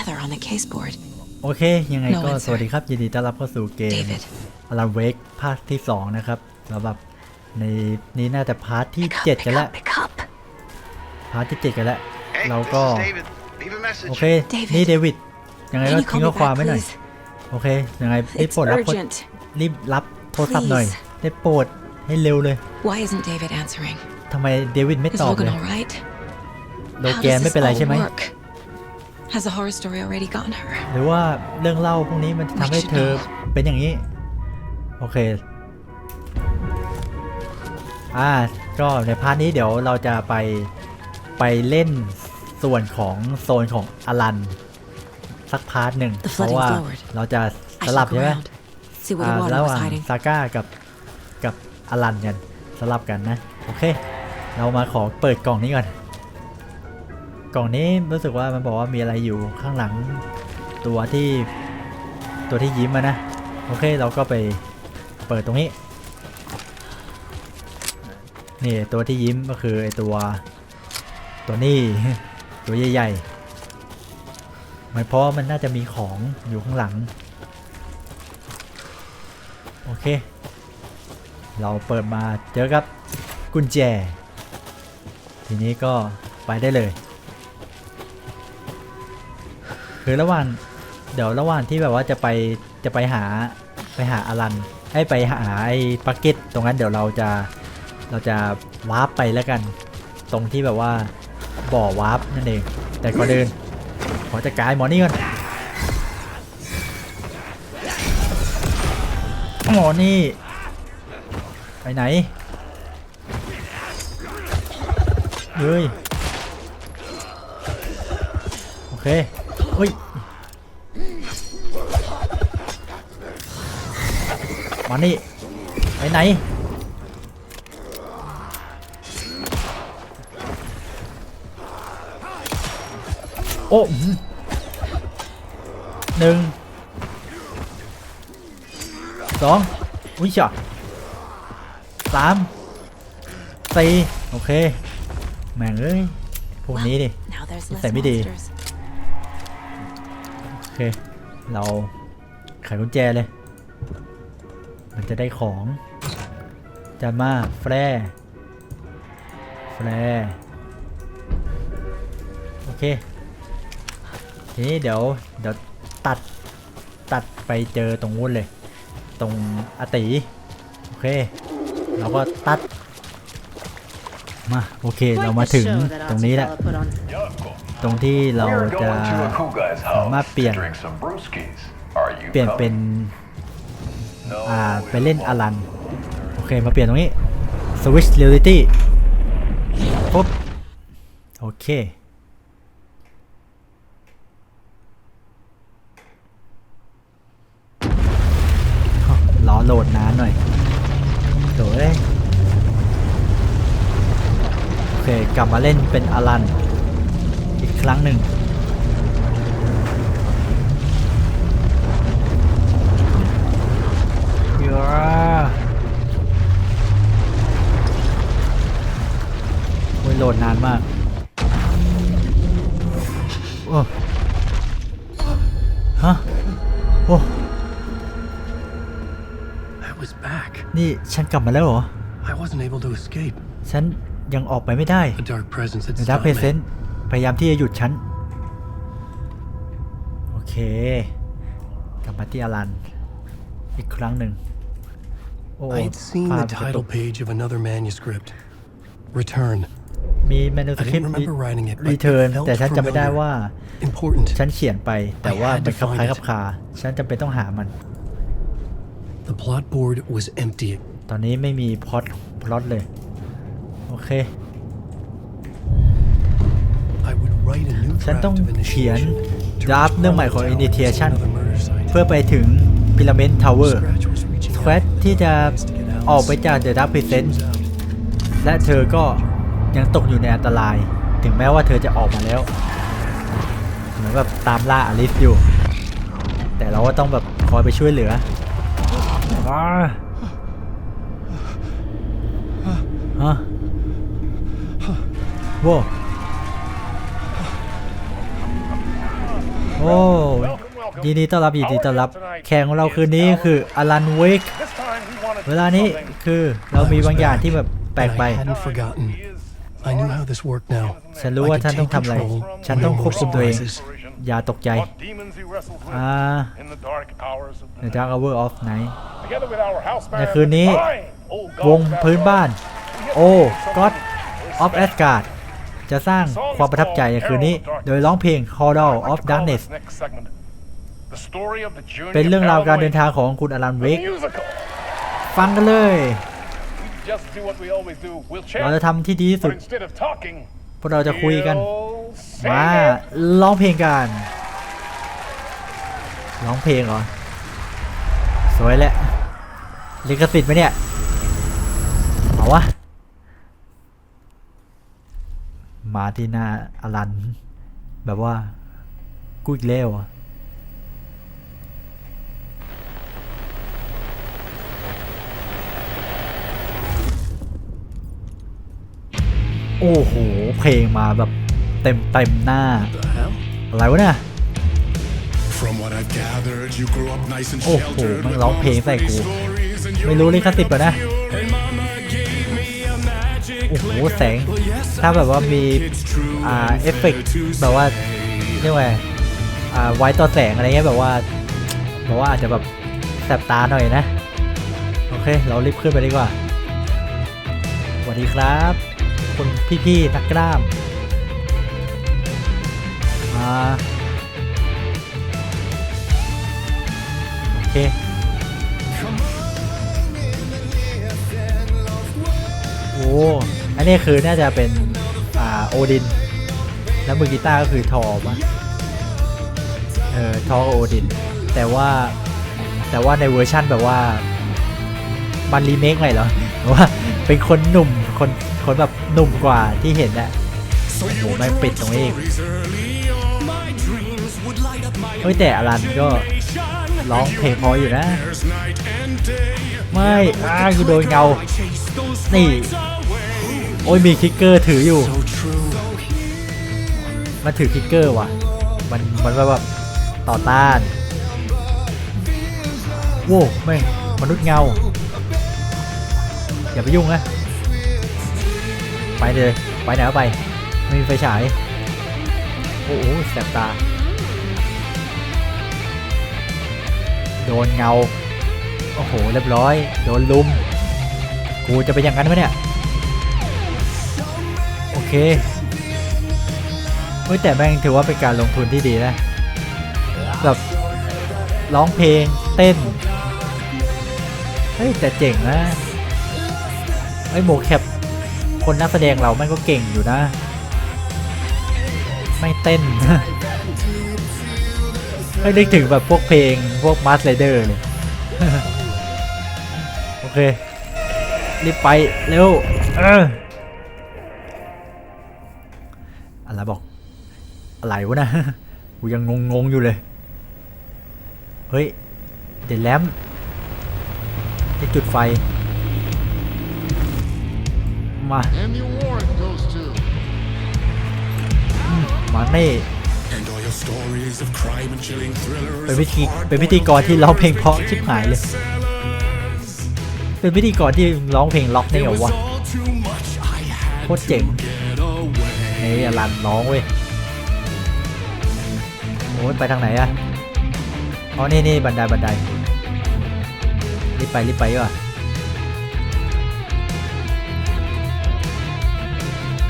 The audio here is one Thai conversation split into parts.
together on the caseboard. โอเค ยังไง No ก็ answer. สวัสดีครับ ยินดีต้อนรับเข้าสู่เกม David. อลันเวกภาคที่ 2 นะครับสำหรับในนี้น่าจะพาร์ทที่ Pick up, 7 pick กันแล้ว up, pick up. พาร์ทที่ 7 กันแล้ว Hey, เรา this ก็ is David. Leave a message. โอเค David นี่เดวิด ยังไง Can ก็ you ทิ้ง call ข้อ me ความ back, ไว้หน่อย please? โอเค ยังไงได้ It's โปรดรับโปรด urgent. รีบรับโทรศัพท์หน่อย Please. ได้โปรดให้เร็วเลย Why isn't David answering? ทำไมเดวิดไม่ Is ตอบ Logan เลย all right? โล How แกน does ไม่ this เป็นไร all ใช่ไหม work? Has the horror story already gotten her? หรือว่าเรื่องเล่าพวกนี้มันจะทำให้เธอเป็นอย่างนี้ โอเค อ่า ก็ในพาร์ทนี้เดี๋ยวเราจะไปไปเล่นส่วนของโซนของอลัน สักพาร์ทหนึ่ง The เพราะว่า flooding forward. เราจะส I ลับ should ใช่ go ไหม around. See where อ่า the water ระห was ว่าง hiding. ซาก้ากับกับอลันกันสลับกันนะ โอเค เรามาขอเปิดกล่องนี้ก่อน กล่องนี้รู้สึกว่ามันบอกว่ามีอะไรอยู่ข้างหลังตัวที่ตัวที่ยิ้มนะ โอเคเราก็ไปเปิดตรงนี้ นี่ตัวที่ยิ้มก็คือไอตัวตัวนี้ตัวใหญ่ๆหมายเพราะว่ามันน่าจะมีของอยู่ข้างหลัง โอเค เราเปิดมาเจอกับกุญแจ ทีนี้ก็ไปได้เลย คือระหว่างเดี๋ยวระหว่างที่แบบว่าจะไปจะไปหาไปหาอลันให้ไปหาไอ้ปักเก็ตตรงนั้นเดี๋ยวเราจะเราจะวาร์ปไปแล้วกัน ตรงที่แบบว่าบ่อวาร์ปนั่นเอง แต่ก่อนอื่นขอจัดการหมอนี่ก่อนหมอนี่ไปไหนเฮ้ยโอเค ฮ้ยมานี่ไปไหนโอ้อื้อหนึ่งสองอุ้ยจ้ะสามสี่โอเค แม่งเอ้ยพวกนี้ดิ Now there's less Tại biết đi. monsters. โอ เคเราไขกุญแจเลย มันจะได้ของจะมาแฟร์แฟร์โอเค ทีนี้เดี๋ยวเดี๋ยวตัดตัดไปเจอตรงนู้นเลย ตรงอติโอเค เราก็ตัดมา โอเค เรามาถึงตรงนี้แล้ว ตรงที่เรา We're จะ going to a cool guy's สามารถ house เปลี่ยน to drink some brewskis. Are you เปลี่ยนเป็น coming? No, อ่า it ไปเล่น won't. อลันโอเคมาเปลี่ยนตรงนี้ Switch Reality ปุ๊บโอเครอโหลดนานหน่อยโหลดเลยโอเค กลับมาเล่นเป็นอลันอีก ครั้งหนึ่งเยอะโอ้ยโหลดนานมาก โอ้ ฮะ โอ้ I was back. นี่ฉันกลับมาแล้วเหรอ I wasn't able to escape. ฉันยังออกไปไม่ได้ A dark presence had แต่ดับ stopped เพเซน me. พยายามที่จะหยุดฉัน โอเค กลับมาที่อลัน อีกครั้งหนึ่งโอ้ I had seen ภา the พกระตุ title ก page of another manuscript. Return. มีเมนูส I คริป didn't ต์ remember writing it, but รี it เทิร์น felt แต่ฉันจำไม่ได้ familiar. ว่า Important. ฉันเขียนไป แต่ว่า I had มัน to คลับคล้าย find คลับคาฉันจำเป็นต้องหามัน The plot board was empty. ตอนนี้ไม่มีพล็อตพล็อตเลย โอเค ฉัน draft ต้อง of เขียน initiation to ดราฟ reach เรื่องใหม่ Marble ของ Tower and Initiation another murder site. เพื่อไปถึงพิรามิดทาวเวอร์ Scratch was reaching เควส out ที่จะ to get Alice. ออกไปจากเดอะดับเพเซน Turns out, และเธอก็ยังตกอยู่ในอันตราย ถึงแม้ว่าเธอจะออกมาแล้ว เหมือนแบบตามล่าอลิสอยู่ แต่เราก็ต้องแบบคอยไปช่วยเหลืออาฮะว้า โอ้ยินดีต้อนรับยินดีต้อนรับ แข่งของเราคืนนี้คืออลันเวกเวลานี้คือเรามีบางอย่างที่แบบแปลก But ไป I hadn't forgotten. I knew how this worked now. ฉันรู้ว่า I ฉัน could ต้อง take ทำอะไร control ฉันต้องควบคุมตัวเอง surprises. อย่าตกใจ อ่า The Dark Hour of Night ในคืนนี้ วงพื้นบ้าน โอ้ God of Asgard จะสร้างความประทับใจในคืนนี้ โดยร้องเพลง Call of Darkness เป็นเรื่องราวการเดินทางของคุณอลันเวกฟังกันเลย เราจะทำที่ดีที่สุด พวกเราจะคุยกัน มาร้องเพลงกัน ร้องเพลงเหรอ สวยแหละลิขสิทธิ์ไหมเนี่ย เอาวะ มาที่หน้าอลัน แบบว่า กูอีกแล้วเหรอะโอ้โห เพลงมาแบบเต็มเต็มๆหน้า The hell? อะไรวะเนี่ย From what I've gathered, you grew up nice and โอ้โห sheltered. มัน with ร้อง all เพลง the ใส่ pretty กู stories and ไม่ your รู้ลิขสิทธิ์ป่ะนะ โอ้โหแสง ถ้าแบบว่ามีอ่าเอฟเฟกแบบว่าเรียกว่าไงอ่าไว้ต่อแสงอะไรเงี้ยแบบว่าแบบว่าอาจจะแบบแสบตาหน่อยนะ โอเค เรารีบขึ้นไปดีกว่าสวัสดีครับคุณพี่ๆนักกล้ามอ่าโอเคโอ้ อันนี้คือน่าจะเป็นอ่าโอดิน แล้วมือกีตาร์ก็คือทอปะเออทอกับโอดิน แต่ว่าแต่ว่าในเวอร์ชั่นแบบว่ามันรีเมคใหม่เหรอหรอว่าเป็นคนหนุ่มคนคนแบบหนุ่มกว่าที่เห็นอะโอ้ would แม่ปิดตรงนี้อีกเฮ้ยแต่อลันก็ร้องเพลงเพออยู่นะ ไม่อ้ากูโดนเงา นี่ โอ้ยมีคิกเกอร์ถืออยู่ So true. มันถือคิกเกอร์ว่ะ มันมันแบบต่อต้านโว้ไม่งมนุษย์เงา อย่าไปยุ่งนะ ไปเลย ไปไหนก็ไป ไม่มีไฟฉาย โอ้โหแสบตา โดนเงา โอ้โห เรียบร้อย โดนลุม กูจะเป็นอย่างนั้นไหมเนี่ยโอ เคเฮ้ยแต่แม่งถือว่าเป็นการลงทุนที่ดีนะแบบร้องเพลงเต้น เฮ้ยแต่เจ๋งนะเฮ้ยโมแคปคนนักแสดงเราแม่งก็เก่งอยู่นะ ไม่เต้นไม่นึกถึงแบบพวกเพลงพวกมาสเลเดอร์เลยโอเค รีบไป เร็ว เออ อะไรบอก อะไรวะนะกูยังงงๆอยู่เลย เฮ้ย เด็ดแลมจะจุดไฟ มา And the award goes to มาเน่ And all your stories of crime and chilling thrillers. เป็นพิ of ธี hard เป็นพิธีกรที่ร้องเพลงเพราะชิบหายเลย เป็นพิธีกรที่ร้องเพลงล็อกได้ It ไง was วะ all too much. I had โคตรเจ๋ง to get away. นี่อลันร้องเว้ยโอ้ยไปทางไหนอะอ๋อนี่นี่บันไดบันไดรีบไปรีบไปกว่ะ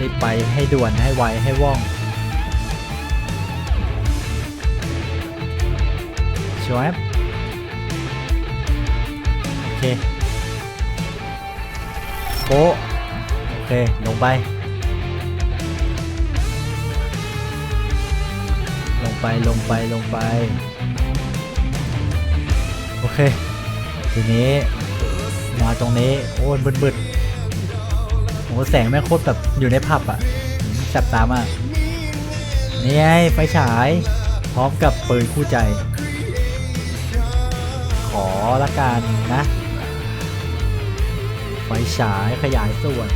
รีบไปให้ด่วนให้ไวให้ว่องชวบโอเคโปโอเค ลงไป ไปลงไปลงไป โอเค ทีนี้มาตรงนี้ โอ้ยบึดๆโอ้แสงแม่งโคตรแบบอยู่ในผับอะหืมแสบตามากนี่ไงไฟฉาย พร้อมกับปืนคู่ใจ ขอละกันนะ ไฟฉายขยายส่วน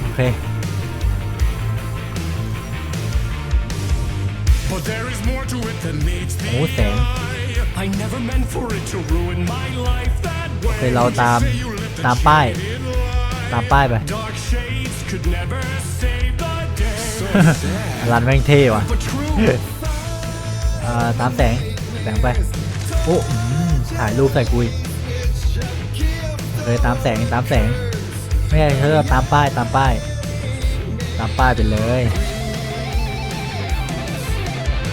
โอเค โอ้แสง eye. I never meant for it to ruin my life that เคย way. เราตาม You say you lived a ตามป้าย shaded life. ตามป้ายไป Dark shades could never save the day. รันแม่งเท่ว่ะ But true เอ่อตามแสงแสงไป โอ้อืมถ่ายรูปใส่กุยเลยตามแสงตามแสง ไม่ใช่เธอตามป้ายตามป้าย ตามป้ายไปเลย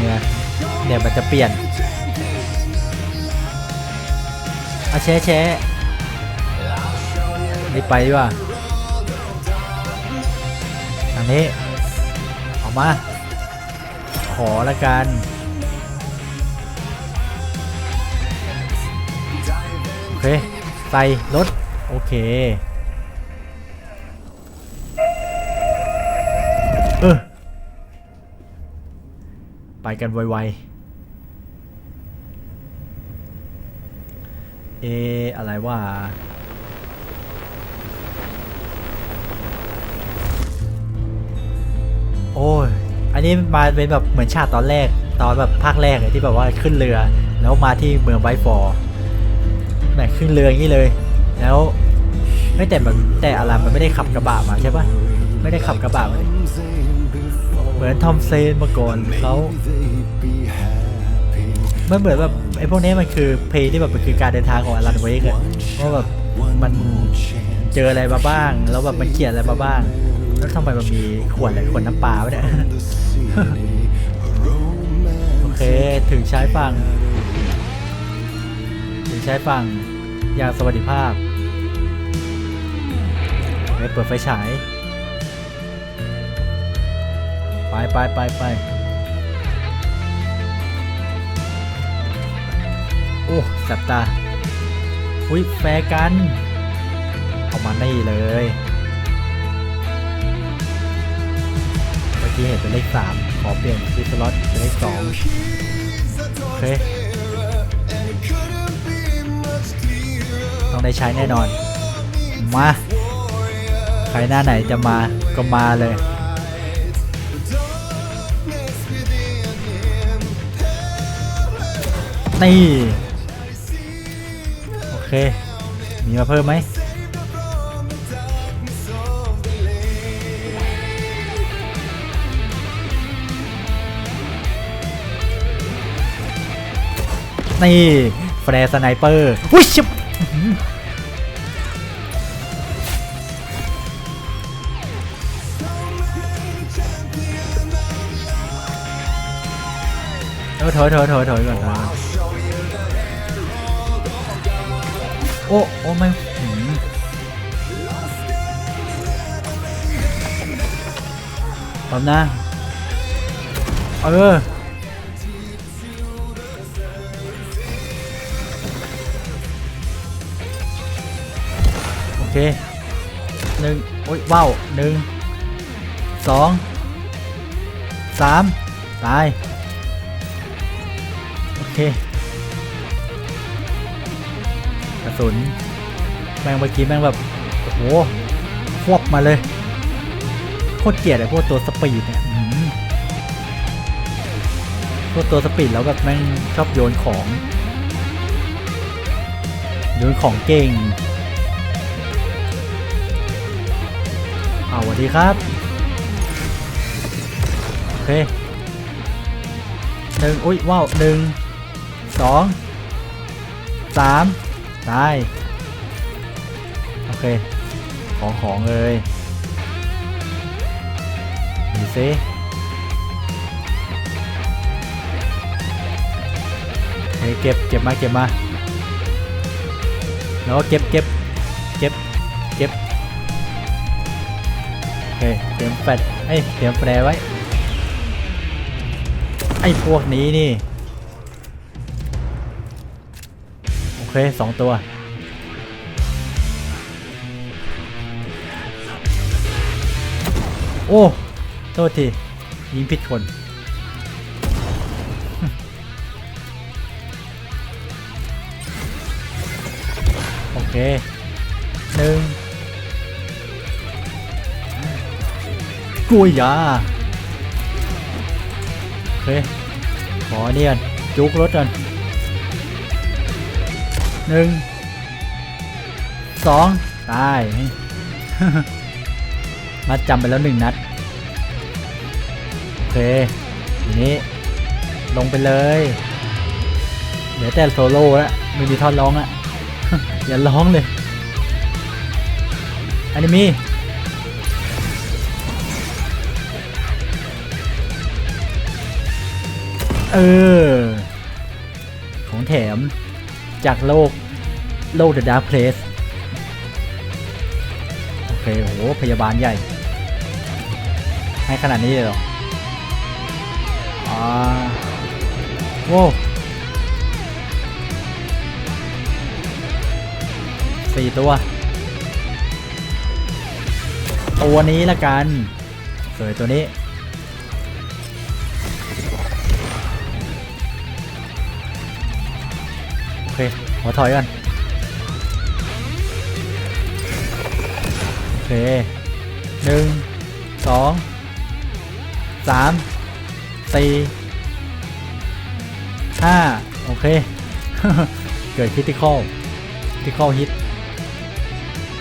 เนี่ยเดี๋ยวมันจะเปลี่ยนอาแชะแชะนี่ไปดีกว่าทางนี้ออกมา ขอละกันโอเค ใส่รถ โอเค เออ ไปกันไวๆ เอ อะไรว่าโอ้ย อันนี้มาเป็นแบบเหมือนฉากตอนแรก ตอนแบบภาคแรกเลยที่แบบว่าขึ้นเรือ แล้วมาที่เมืองไบฟอร์แหมขึ้นเรืออย่างนี้เลย แล้วไม่แต่แบบแต่อารัมมันไม่ได้ขับกระบะมาใช่ปะไม่ได้ขับกระบะมาเลย เหมือนทอมเซนมาก่อนเขามันเหมือนแบบไอ้พวกนี้มันคือเพลงที่แบบมันคือการเดินทางของอลันเวกอะว่าแบบมันเจออะไรมาบ้าง แล้วแบบมันเขียนอะไรมาบ้าง แล้วทำไมมันมีขวดอะไรขวดน้ำปลาวะเนี่ย โอเคถึงใช้ฝั่งถึงใช้ฝั่งอย่างสวัสดิภาพไปเปิดไฟฉาย ไปไปไปไปโอ้สบตาอุ้ยแฟกัน เอามานี่เลย เมื่อกี้เห็นเป็นเลขสามขอเปลี่ยนที่สล็อตเป็นเลขสองโอเค ต้องได้ใช้แน่นอน มา ใครหน้าไหนจะมาก็มาเลย นี่ โอเค มีมาเพิ่มไหมนี่แฟร์สไนเปอร์อุ้ยชิบเออถอยถอยถอยถอยก่อนถอย โอ้โอ้ไม่งหืมพร้อมนะ เออโอเคหนึ่งโอ้ยว้าวหนึ่งสองสามตาย โอเค กระสุนแม่งเมื่อกี้แม่งแบบโอ้โหควบมาเลย โคตรเกลียดไอ้พวกตัวสปีดเนี่ยพวกตัวสปีดแล้วแบบแม่งชอบโยนของโยนของเก่ง เอาสวัสดีครับ โอเคหนึ่งอุ้ยว้าวหนึ่งสองสาม ตาย โอเค ของของเลยดูซิเฮ้ยเก็บเก็บมาเก็บมา แล้วก็เก็บเก็บเก็บเก็บโอเคเตรียมแฟดเอ้ยเตรียมแฟรไว้ ไอ้พวกนี้นี่ เคสองตัวโอ้ โทษที ยิงผิดคน โอเคหนึ่งกุยยาโอเค ขอเนียน จุกรถก่อน หนึ่งสองตายมาจำไปแล้วหนึ่งนัด โอเคทีนี้ ลงไปเลย เหลือแต่โซโล่แล้วไม่มีท่อนร้องอะอย่าร้องเลยอนิมีเออ ของแถม จากโลกโลก The Dark Place โอเคโหพยาบาลใหญ่ ให้ขนาดนี้เลยเหรออ่าโว้สี่ตัว ตัวนี้ละกันสวยตัวนี้ เคขอถอยกันโอเคหนึ่งสองสามสี่ห้าโอเค เกิดคิติคอลคิติคอลฮิต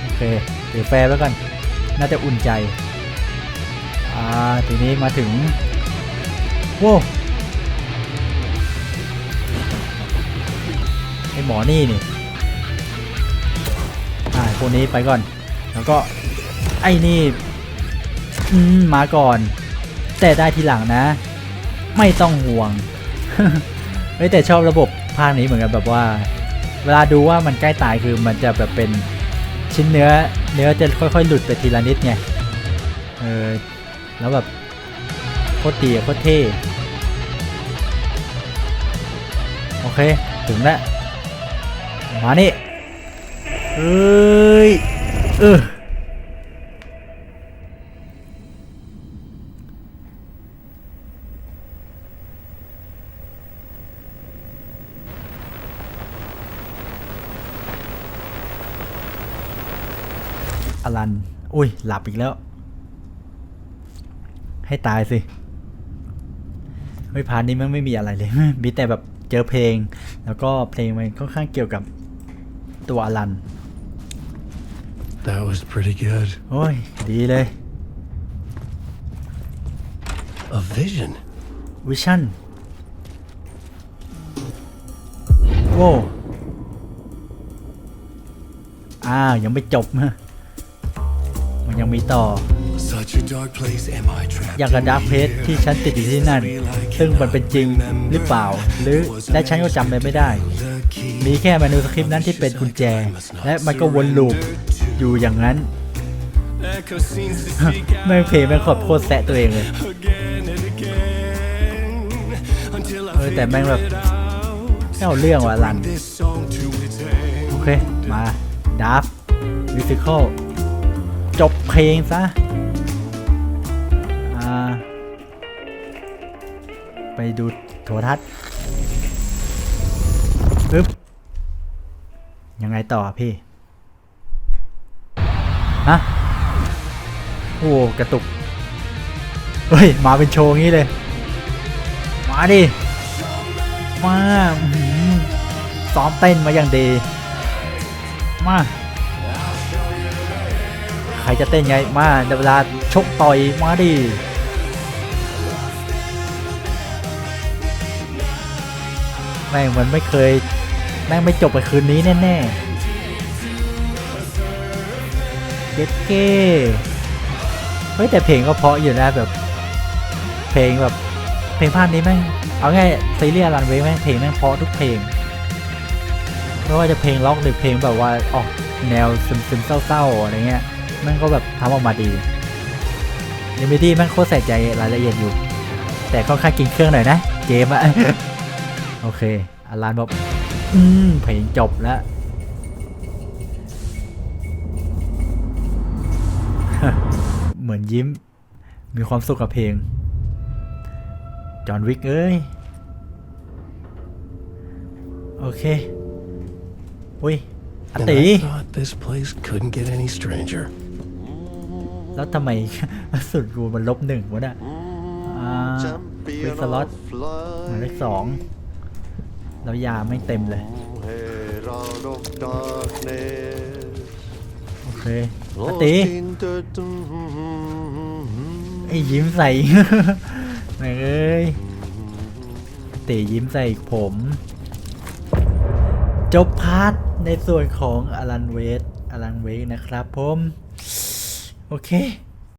โอเคเดี๋ยวแฟร์ไว้ก่อน น่าจะอุ่นใจ อ่า ทีนี้มาถึง โว้ ไอหมอนี่นี่อ่าพวกนี้ไปก่อน แล้วก็ไอ้นี่อืมมาก่อน แต่ได้ทีหลังนะ ไม่ต้องห่วงเฮ้ยแต่ชอบระบบภาคนี้เหมือนกันแบบว่า เวลาดูว่ามันใกล้ตายคือมันจะแบบเป็นชิ้นเนื้อ เนื้อจะค่อยๆ หลุดไปทีละนิดไงเออแล้วแบบโคตรดีโคตรเท่โอเค ถึงแล้ว มานี่เอ้ยเอออลัน อุ้ย หลับอีกแล้ว ให้ตายสิเฮ้ยพาร์ทนี้มันไม่มีอะไรเลย มีแต่แบบเจอเพลง แล้วก็เพลงมันค่อนข้างเกี่ยวกับ ตัวอลัน That was pretty good. โอ้ย ดีเลย A vision. วิชั่นโว้อ้าว ยังไม่จบนะมันยังมีต่อ Such a dark place am I trapped อย่างกับ in ดาร์เพส here. ที่ฉันติดอยู่ที่นั่น ซึ่งมันเป็นจริงหรือเปล่า หรือและฉันก็จำเลยไม่ได้ Lucky มีแค่เมนูสคริปต์นั้นที่เป็นกุญแจ และมันก็วนลูปอยู่อย่างนั้นแม่งเพลงแม่งขอบโคตรแซะตัวเองเลยเออแต่แม่งแบบ figured out ไม่เอาเรื่องว่ะลัน โอเค มาดาร์ฟมิวสิคอลจบเพลงซะไปดูโทรทัศน์ ปึ๊บ ยังไงต่อพี่ ฮะ โอ้กระตุก เฮ้ย มาเป็นโชว์งี้เลย มาดิ มาซ้อมเต้นมาอย่างดี มา ใครจะเต้นไง มาเดี๋ยวเวลาชกต่อยมาดิแม่งมันไม่เคย แม่งไม่จบไปคืนนี้แน่ๆเจ็ดเก้เฮ้ยแต่เพลงก็เพราะอยู่นะแบบ เพลงแบบเพลงภาคนี้แม่งเอาง่ายซีรีส์รันเวย์แม่งเพลงแม่งเพราะทุกเพลงไม่ว่าจะเพลงล็อกหรือเพลงแบบว่าออกแนวซึมๆเศร้าๆอะไรเงี้ยแม่งก็แบบทำออกมาดีลิมิตี้แม่งโคตรใส่ใจรายละเอียดอยู่ แต่ค่อนข้างกินเครื่องหน่อยนะ เกมอะโอเคอารันบอก อืมเพลงจบแล้วเหมือนยิ้ม มีความสุขกับเพลง จอห์นวิกเอ้ย โอเค อุ้ยอา And ติ I thought this place couldn't get any stranger. แล้วทำไมสุดกูมันลบหนึ่งวะเนี่ยอ่าควิสล็อตหมายเลขสอง แล้วยาไม่เต็มเลย โอเคอาติไอ้ยิ้มใส่ แม่งเอ้ยตียิ้มใส่ผม จบพาร์ทในส่วนของอลันเวสอลันเวสนะครับผม โอเค